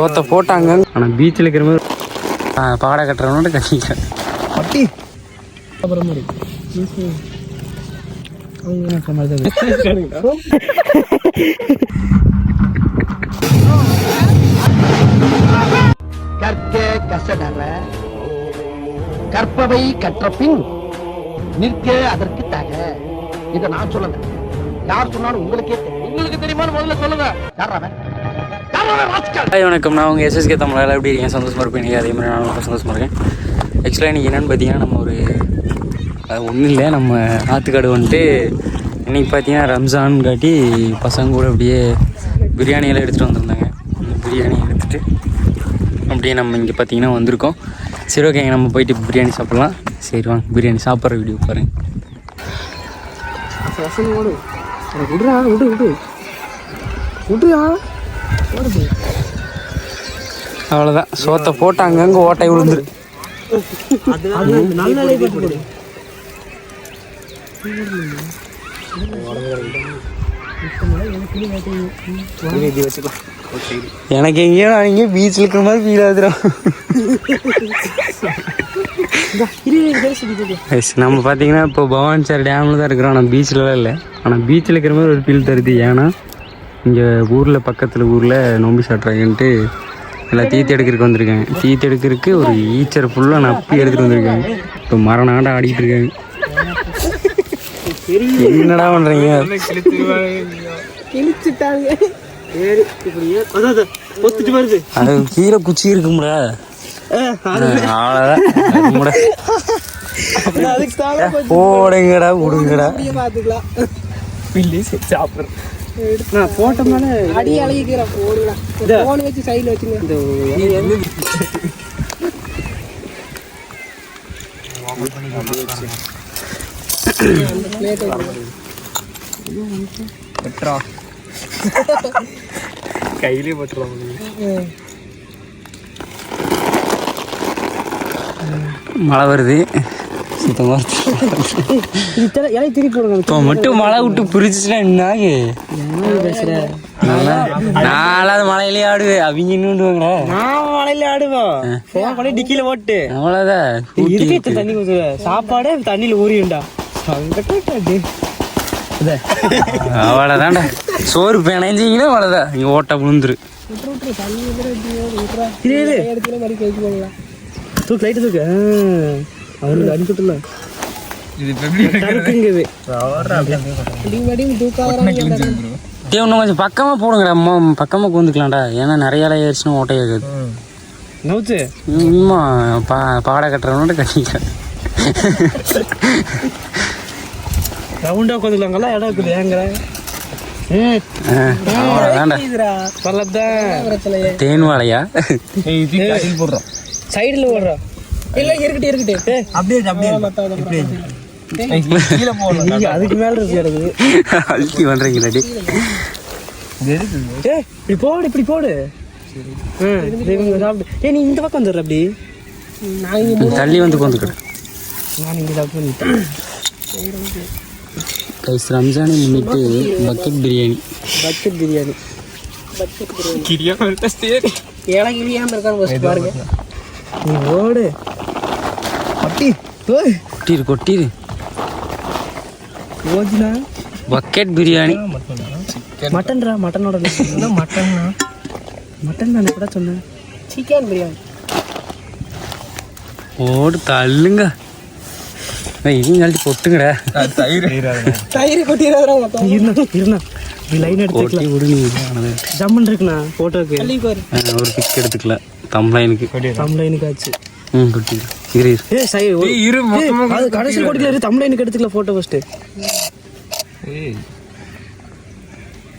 சோத்தை போட்டாங்க ஆனால் பீச்சில் இருக்கிற மாதிரி பாடை கட்டுறவனோட கட்டிக்கிறேன் பட்டி. அப்புறம் மாதிரி. கற்க கசடற. கற்பவை கற்ற பின் நிற்க அதற்கு தக. இத நான் சொல்லல. யார் சொன்னாலும் உங்களுக்கே தெரியும். உங்களுக்கு தெரியுமான்னு முதல்ல சொல்லுங்க. யார் அவன்? ஹாய் வணக்கம். நான் உங்கள் எஸ்எஸ்கே தமிழால் எப்படி இருக்கீங்க? சந்தோஷமாக இருப்பீங்க அதே மாதிரி நானும் ரொம்ப சந்தோஷமாக இருக்கேன். ஆக்சுவலாக இன்றைக்கி என்னென்னு பார்த்தீங்கன்னா நம்ம ஒரு ஒன்றும் இல்லை. நம்ம ஆத்துக்காடு வந்துட்டு இன்றைக்கி பார்த்தீங்கன்னா ரம்ஜான் காட்டி பசங்க கூட அப்படியே பிரியாணியெல்லாம் எடுத்துகிட்டு வந்திருந்தாங்க. பிரியாணி எடுத்துகிட்டு அப்படியே நம்ம இங்கே பார்த்தீங்கன்னா வந்திருக்கோம். சரி ஓகேங்க நம்ம போயிட்டு பிரியாணி சாப்பிட்லாம். சரி வாங்க. பிரியாணி சாப்பிட்ற வீடியோ பாருங்க. விடுறா விடு விடு. விடுறா அவ்வளோதான் சோத்தை போட்டு அங்கங்கே ஓட்டை விழுந்துரு எனக்கு எங்கேயோ நான் எங்கேயோ பீச்சில் இருக்கிற மாதிரி ஃபீல் ஆகுதுடும் எஸ் நம்ம பார்த்தீங்கன்னா இப்போ பவானி சார் டேமில் தான் இருக்கிறோம். ஆனால் பீச்சிலலாம் இல்லை. ஆனால் பீச்சில் இருக்கிற மாதிரி ஒரு ஃபீல் தருது. ஏன்னா இங்கே ஊரில் பக்கத்தில் ஊரில் நோம்பி சாட்டுறாங்கன்ட்டு எல்லாம் தீத்து எடுக்கிறதுக்கு வந்திருக்காங்க. தீத்து எடுக்கிறதுக்கு ஒரு ஈச்சர் ஃபுல்லாக நப்பி எடுத்துகிட்டு வந்திருக்காங்க. இப்போ மரணாண்ட ஆடிட்டு இருக்காங்க. என்னடா பண்ணுறீங்க அது கீழே குச்சி இருக்கும்ல. போடுங்கடா விடுங்கடா சாப்பிட்றேன். நான் போட்டோம்னால அடி அழகிக்கிறேன். போடலாம் ஃபோன் வச்சு சைடில் வச்சுங்க. இந்த கையிலே பட்டுருவாங்க மழை வருது. சுத்தமாக இலை திருப்பி போடுங்க. இப்போ மட்டும் மழை விட்டு பிரிச்சுச்சுன்னா என்ன ஆகு பேசுற? நாலாவது மழையிலே ஆடுவேன் அவங்க இன்னுண்டுவாங்கடா நான் மலையில ஆடுவோம் போன் பண்ணி டிக்கில போட்டு. அவ்வளோதான் இதுக்கே தண்ணி ஊத்துற சாப்பாடே தண்ணியில ஊறியுண்டா. அவ்வளோதான்டா சோறு பிணைஞ்சிங்கன்னா அவ்வளோதான் இங்கே ஓட்ட விழுந்துரு. தூக்கு லைட்டு தூக்கு. அவனுக்கு அனுப்பிட்டுல தடுக்குங்குது டே இன்னும் கொஞ்சம் பக்கமாக போடுங்கடா அம்மா. பக்கமாக கூந்துக்கலாம்டா. ஏன்னா நிறைய இலை ஏறிச்சுன்னா ஓட்டையாகுது நவுத்து. சும்மா பா பாடை கட்டுறவனோட கட்டிக்கிறேன். ரவுண்டா உட்காந்துக்கலாங்களா? இடம் இருக்குது. ஏங்கிற தேன் வாழையா? போடுறோம். சைடுல ஓடுறோம் இல்ல இருக்கட்டும் இருக்கட்டும். அப்படியே அப்படியே கீழே போடணும் அதுக்கு மேல இருக்கு எனக்கு. அழுத்தி பண்ணுறீங்களாடி ஏய் இப்படி போடு இப்படி போடு. சாப்பிடு நீ இந்த பக்கம் வந்துடுற அப்படி. நான் தள்ளி வந்து கொந்துக்கிடு நான் இங்க சாப்பிட்டு வந்துட்டேன். கைஸ் ரம்ஜானை முன்னிட்டு bucket biryani bucket biryani bucket biryani ஏழை கிளியாம இருக்கான்னு பாருங்க. நீ ஓடு. ஓய் கொட்டிரு கொட்டிரு ஓஜினா பக்கெட் பிரியாணி மட்டன்ரா மட்டனோட மட்டன்னா மட்டன் நான் கூட சொன்னேன். சிக்கன் பிரியாணி ஓடு தள்ளுங்க. இதையும் கழட்டி பொட்டுங்கடா தயிர். கொட்டிடுறா மொத்தம் இருந்தா இருந்தா லைன் கொட்டி எடுத்துக்கலாம். விடு நீ ஆனது. ஜம்மன் இருக்குண்ணா போட்டோக்கு ஆ, ஒரு பிக் எடுத்துக்கலாம் தம்ப்ளைனுக்கு தம்லைனுக்கு ஆச்சு. ம் கொட்டி இரு. சை இரு அது கடைசி கோடியில் இரு தம்லைனுக்கு எடுத்துக்கலாம் போட்டோ ஃபர்ஸ்ட்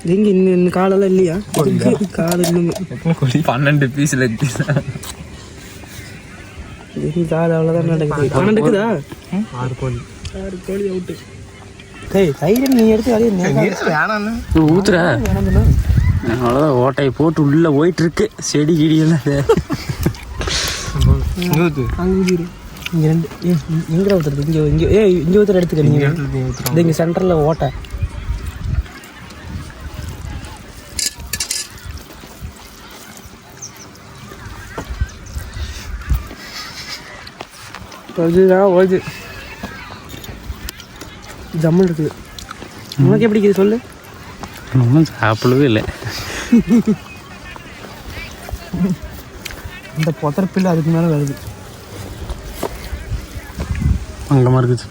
எங்க இன்னும் இன்னும் காலெல்லாம் இல்லையா? கால் இன்னும்? பன்னெண்டு பீஸ்ல கால் அவ்வளோதான் நடக்குது. பன்னெண்டுக்குதா ஆறு கோழி ஆறு கோழி அவுட்டு டேய் தயிர் நீ எடுத்து வரைய நீ ஊத்துற. அவ்வளோதான் ஓட்டையை போட்டு உள்ள போயிட்டு இருக்கு. செடி கிடியெல்லாம் அங்கே இங்கே ரெண்டு. ஏ எங்கே இங்கே இங்கே ஏ இங்கே ஊற்றுற எடுத்துக்க நீங்கள் இங்கே சென்டரில் ஓட்டை. அதுதான் ஜம்மல் இருக்குது. உனக்கு எப்படி சொல்லு. ஒன்றும் சாப்பிடவே இல்லை. இந்த பொத்தரப்பில் அதுக்கு மேலே வருது. அங்கமாக இருக்குது.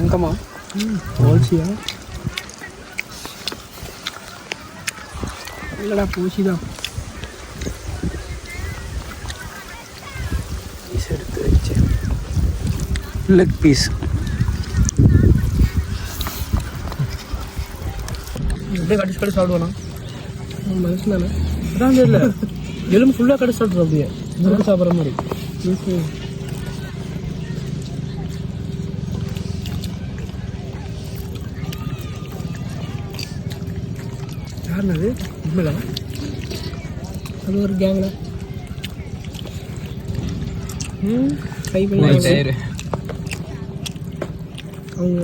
அங்கம்மா? ஓல்சியா இல்லைடா பூசி தான் எடுத்து வச்சு லெக் பீஸ் அப்படியே கடிச்சு கடிச்சு சாப்பிடுவானா? மனுஷன் தானே அதான் தெரியல. எலும்பு ஃபுல்லாக கடிச்சு சாப்பிட்றோம் அப்படியே. முறுக்கு சாப்பிட்ற மாதிரி. அது உண்மையில அது ஒரு கேங்கில் ம் ட்ரை பண்ணி அவங்க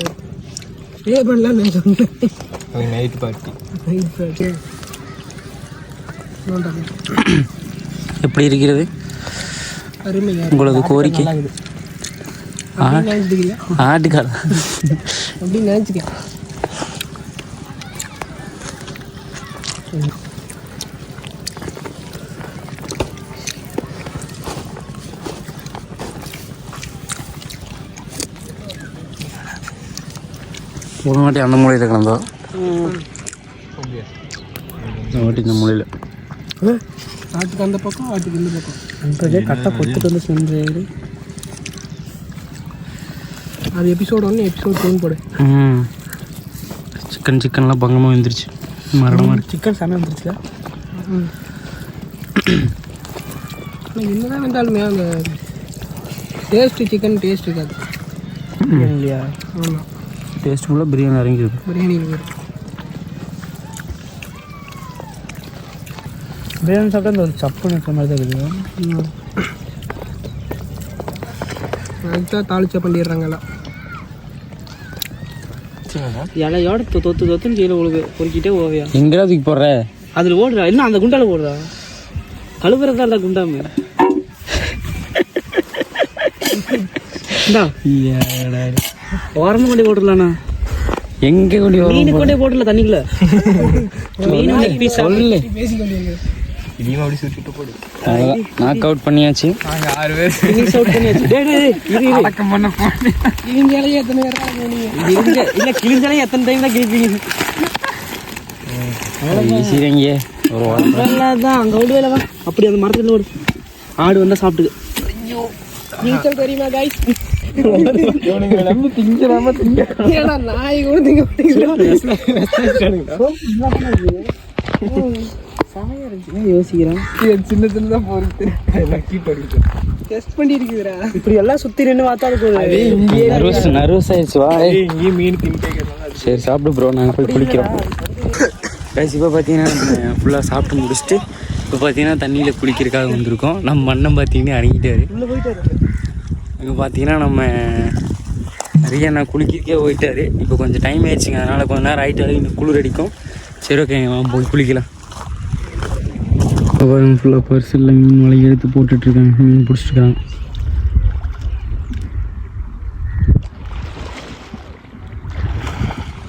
ஸ்டே பண்ணலாம்னு நான் சொன்னேன் நைட் பார்ட்டி நைட் பார்ட்டி எப்படி இருக்கிறது? உங்களது கோரிக்கை? ஆட்டுக்காரா அப்படின்னு நினைச்சிக்க ஒரு வாட்டி அந்த மூலையில் கிடந்தா? ஒரு வாட்டி இந்த மூலையில். ஆட்டுக்கு அந்த பக்கம் ஆட்டுக்கு இந்த பக்கம். கரெக்டாக கொத்துட்டு வந்து செஞ்சாரு அது எபிசோட் ஒன்று எபிசோட் டூன்னு போடு. சிக்கன் சிக்கன்லாம் பங்கமாக வந்துருச்சு. மரணமாக சிக்கன் செம வந்துருச்சுல என்னதான் வந்தாலுமே அந்த டேஸ்ட்டு சிக்கன் டேஸ்ட் இருக்காது. இல்லையா? ஆமாம் டேஸ்ட் ஃபுல்லாக பிரியாணி இறங்கிருக்கு பிரியாணி இருக்கு பிரியாணி சாப்பிட்டா அந்த ஒரு சப்புன்னு இருக்க மாதிரி தான் இருக்குது அதுதான் தாளிச்சா பண்ணிடுறாங்க எல்லாம் இலையோட தொத்து தொத்துன்னு கீழே விழுகு பொறுக்கிட்டே ஓவியா எங்கடா தூக்கி போடுற அதில் ஓடுறா என்ன அந்த குண்டால ஓடுறா கழுவுறதா இல்லை குண்டாம இந்தா ஓரமாக கொண்டே போட்டுடலாண்ணா எங்கே கொண்டு மீன் கொண்டே போட்டுல தண்ணிக்குள்ள மீன் பீஸ் சொல்லு அப்படி சுட்டுட்டு போடு. நாக் அவுட் பண்ணியாச்சு. நாங்கள் ஆறு பேர். ஃபினிஷ் அவுட் பண்ணியாச்சு. டேய் டேய் இரு இரு. அடக்கம் பண்ண போனேன் கிழிஞ்சாலே எத்தனை பேர் இல்ல கிழிஞ்சாலே எத்தனை கிழிப்பீங்க? வீசிறீங்க ஒரு வாரம். தான் அங்க விடு வேலை வா. அப்படி அந்த மரத்துல ஓடு. ஆடு வந்தா சாப்பிட்டுது நீச்சல் தெரியுமா நாய் கூட திங்க யோசிக்கிறேன் சின்ன சின்னதாக பொறுத்து லக்கி படிக்கும் டெஸ்ட் பண்ணி இருக்குதுடா இப்படி எல்லாம் சுத்தி நின்று பார்த்தா அதுக்கு நர்வஸ் நர்வஸ் மீன் சரி சாப்பிடு ப்ரோ நாங்கள் போய் குளிக்கிறோம் கைஸ் இப்போ பார்த்தீங்கன்னா ஃபுல்லாக சாப்பிட்டு முடிச்சுட்டு இப்போ பார்த்தீங்கன்னா தண்ணியில் குளிக்கிறதுக்காக வந்திருக்கோம். நம்ம அண்ணன் பார்த்தீங்கன்னா இறங்கிட்டாரு. இங்கே பார்த்தீங்கன்னா நம்ம நிறைய நான் குளிக்கிறக்கே போயிட்டாரு. இப்போ கொஞ்சம் டைம் ஆயிடுச்சுங்க. அதனால் கொஞ்ச நேரம் ஆகிட்டாரு இன்னும் குளிர் அடிக்கும். சரி ஓகே வாங்க போய் குளிக்கலாம். இப்போ ஃபுல்லாக பர்சலில் மீன் வலை எடுத்து போட்டுட்ருக்காங்க. மீன் பிடிச்சிட்ருக்காங்க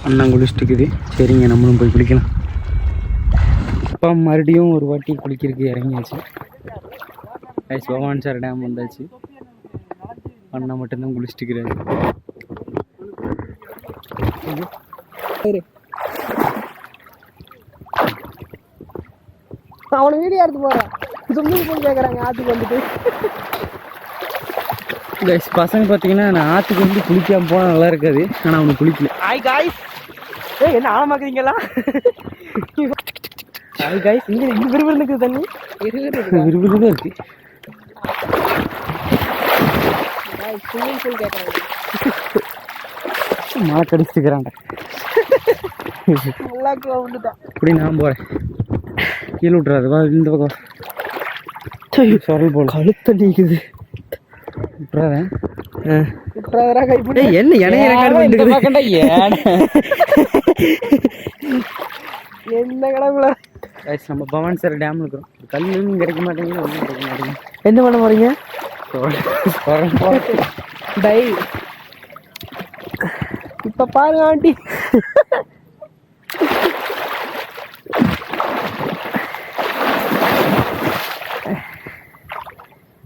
அண்ணா குளிச்சுட்டுக்குது சரிங்க நம்மளும் போய் குளிக்கலாம். அப்பா மறுபடியும் ஒரு வாட்டி குளிக்கிறதுக்கு இறங்கியாச்சு. ஐஸ் பவான் சார் டேம் வந்தாச்சு. அண்ணா மட்டும்தான் குளிச்சுட்டுக்கிறாரு அவனை வீடியோ எடுத்து போறான். ஸ்விம்மிங் பூல் கேட்குறாங்க ஆத்துக்கு வந்துட்டு. கைஸ் பசங்க பார்த்தீங்கன்னா நான் ஆற்றுக்கு வந்து குளிக்காம போனால் நல்லா இருக்காது. ஆனால் அவனுக்கு குளிக்கல. ஹாய் காய்ஸ் ஏய் என்ன ஆழமாக்குறீங்களா? ஹாய் காய்ஸ் இங்க இங்க விறுவிறு இருக்குது தண்ணி. விறுவிறுதான் இருக்கு. ஸ்விம்மிங் பூல் கேட்குறாங்க மழை கடிச்சிட்டுக்கிறாங்க நல்லா வந்துட்டான். இப்படி நான் போகிறேன் கீழே விட்றாது வா இந்த பக்கம் சொரல் போல. கழுத்த நீக்குது கைப்பிடி என்ன என்ன கிடக்குல நம்ம பவான் சார் டேம் இருக்கிறோம். கல் கிடைக்க மாட்டேங்குது ஒன்றும் கிடைக்க மாட்டேங்குது. என்ன பண்ண போறீங்க? டை இப்ப பாருங்க ஆண்டி.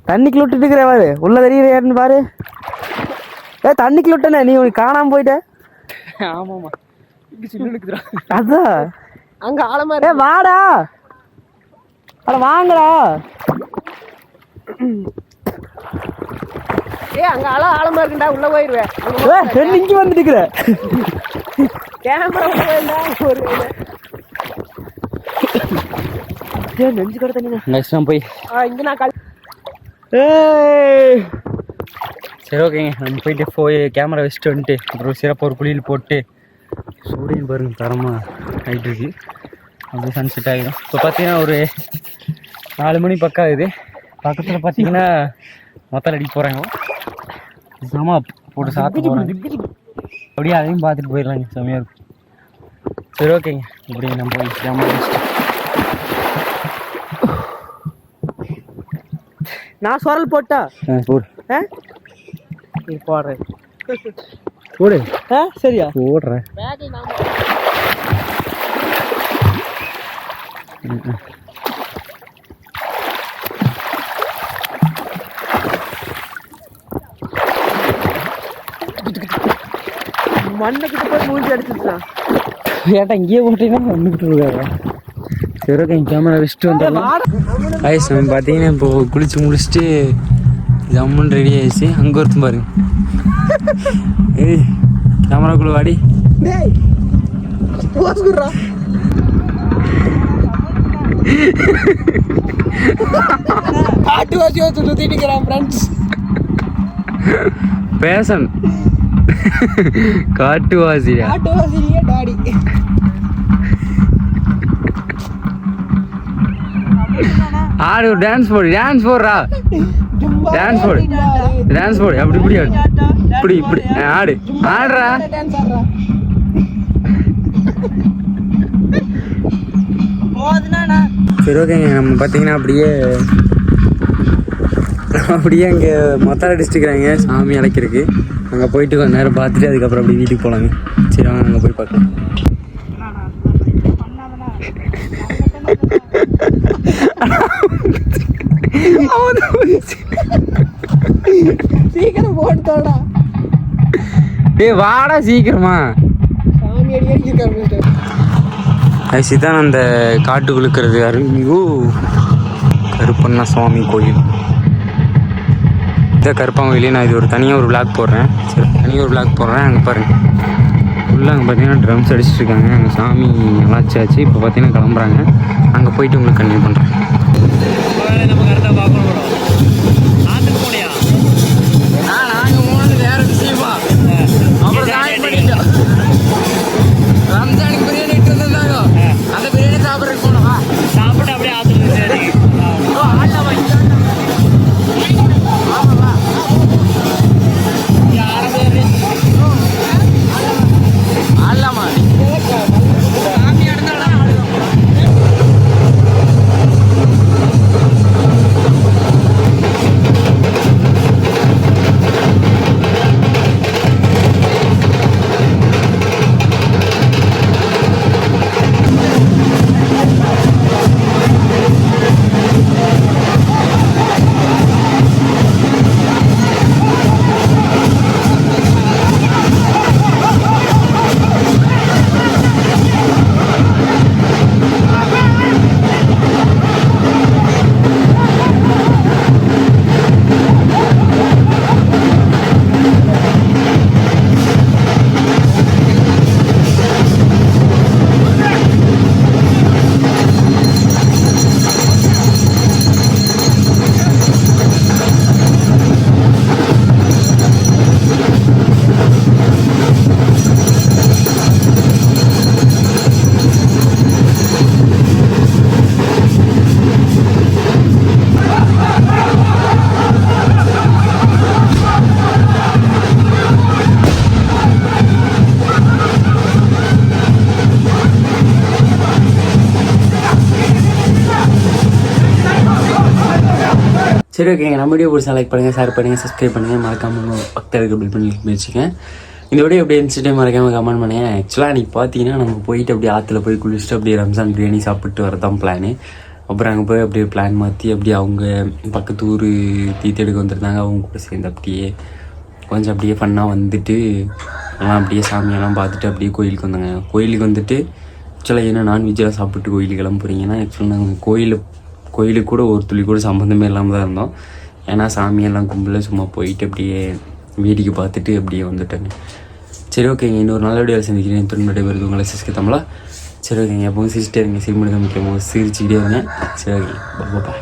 தண்ணிக்குள்ள விட்டுட்டு இருக்கிற பாரு. உள்ள தெரியுற யாருன்னு பாரு. ஏ தண்ணிக்குள்ள விட்டனே நீ உனக்கு காணாம போயிட்ட? ஆமாமா இப்படி சின்ன அதான். அங்க ஆழமா ஏ வாடா. அட வாங்கடா. ஏ அங்க ஆழ ஆழமா இருக்குண்டா. உள்ள போயிருவேன் ஏ இங்க வந்துட்டு இருக்கிற கேமரா வேண்டாம் ஒரு ஏ நெஞ்சு கடை தண்ணி நெக்ஸ்ட் நான் போய். ஆ, இங்க நான் சரி ஓகேங்க. நம்ம போயிட்டு போய் கேமரா வச்சுட்டு வந்துட்டு அப்புறம் சிறப்பாக ஒரு குழியில் போட்டு சூரியன் பாருங்க தரமாக ஆகிட்டு இருக்கு. அப்படியே சன்செட் ஆகிடும் இப்போ பார்த்தீங்கன்னா ஒரு நாலு மணி பக்கம் ஆகுது. பக்கத்தில் பார்த்தீங்கன்னா மொத்தம் அடிக்க போகிறாங்க சமா போட்டு சாப்பிட்டு போகிறாங்க அப்படியே அதையும் பார்த்துட்டு போயிடலாங்க செம்மையாக இருக்கும். சரி ஓகேங்க. இப்படி நம்ம கேமரா வச்சுட்டு. நான் சொரல் போட்டா? போடு. போடுறேன் போடு. ஆ சரியா? போடுறேன் மண்ணை கிட்ட போய் மூஞ்சி அடிச்சிருச்சான் ஏட்டா இங்கேயே போட்டீங்கன்னா வந்துக்கிட்டு இருக்காரு சரி கேமரா வச்சுட்டு வந்துடலாம் ஐஸ் நம்ம பார்த்தீங்கன்னா இப்போ குளிச்சு முடிச்சுட்டு ஜம்முன்னு ரெடி ஆயிடுச்சு. அங்கே ஒருத்தன் பாருங்க. ஏய் கேமராக்குள்ள வாடி. ஆட்டு வாசி வச்சு சுத்திட்டு இருக்கிறான் ஃப்ரெண்ட்ஸ் பேசன் காட்டுவாசியா ஆட்டு வாசிலேயே டாடி. ஆடு டான்ஸ் போடு டான்ஸ் போடுறா டான்ஸ் போடு டான்ஸ் போடு அப்படி இப்படி ஆடு இப்படி இப்படி. ஆடு. ஆடுறா. சரி ஓகேங்க நம்ம பார்த்தீங்கன்னா அப்படியே அப்படியே அங்கே மொத்தம் அடிச்சுட்டுக்கிறாங்க சாமி அழைக்கிறதுக்கு அங்கே போயிட்டு கொஞ்ச நேரம் பார்த்துட்டு அதுக்கப்புறம் அப்படியே வீட்டுக்கு போகலாங்க சரி வாங்க அங்கே போய் பார்க்கலாம். சீக்கிரம் போட்டுடா ஏய் வாடா சீக்கிரமா. சாமி அடி ஆரம்பிச்சிட்டேன் அதுதான் அந்த காட்டுக்குள்ள இருக்கிறது அருமையோ கருப்பண்ணா சுவாமி கோயில். இதான் கருப்பாங்கோயிலே நான் இது ஒரு தனியாக ஒரு விளாக் போடுறேன். சரி தனியாக ஒரு விளாக் போடுறேன். அங்கே பாருங்க. உள்ளே அங்கே பார்த்தீங்கன்னா ட்ரம்ஸ் அடிச்சிட்டு இருக்காங்க. அங்கே சாமி நல்லாச்சாச்சு இப்போ பார்த்தீங்கன்னா கிளம்புறாங்க. அங்கே போயிட்டு உங்களுக்கு கன்டினியூ பண்ணுறேன் சரி ஓகேங்க நம்ம வீடியோ பிடிச்சா லைக் பண்ணுங்கள் ஷேர் பண்ணுங்கள் சப்ஸ்கிரைப் பண்ணுங்கள் மறக்காமல் பக்கத்தில் பில் பண்ணி முயற்சிங்க இந்த வீடியோ எப்படி இருந்துச்சுட்டு மறக்காமல் கமெண்ட் பண்ணுங்கள் ஆக்சுவலாக அன்றைக்கி பார்த்தீங்கன்னா நம்ம போயிட்டு அப்படியே ஆற்றுல போய் குளிச்சுட்டு அப்படியே ரம்ஜான் பிரியாணி சாப்பிட்டு வரதான் பிளானு அப்புறம் அங்கே போய் அப்படியே பிளான் மாற்றி அப்படியே அவங்க பக்கத்து ஊர் தீத்தெடுக்க வந்திருந்தாங்க. அவங்க கூட சேர்ந்து அப்படியே கொஞ்சம் அப்படியே ஃபன்னாக வந்துட்டு எல்லாம் அப்படியே சாமியெல்லாம் பார்த்துட்டு அப்படியே கோயிலுக்கு வந்தாங்க. கோயிலுக்கு வந்துட்டு ஆக்சுவலாக ஏன்னா நான்வெஜ்ஜெல்லாம் சாப்பிட்டு கோயிலுக்கு கிளம்புறீங்கன்னா ஆக்சுவலாக நாங்கள் கோயிலில் கோயிலுக்கு கூட ஒரு துளி கூட சம்மந்தமே இல்லாமல் தான் இருந்தோம். ஏன்னா சாமியெல்லாம் கும்பல சும்மா போயிட்டு அப்படியே வேடிக்கை பார்த்துட்டு அப்படியே வந்துட்டேங்க. சரி ஓகேங்க இன்னொரு நல்ல வீடியோவில் சந்திக்கிறேன். துணி வருது உங்களை சிஸ்க்கு தமிழா. சரி ஓகேங்க எப்பவும் சிரிச்சிட்டே இருங்க. சிரிமணி காமிக்கும் போது சிரிச்சுக்கிட்டே இருங்க. சரி ஓகே பாப்பா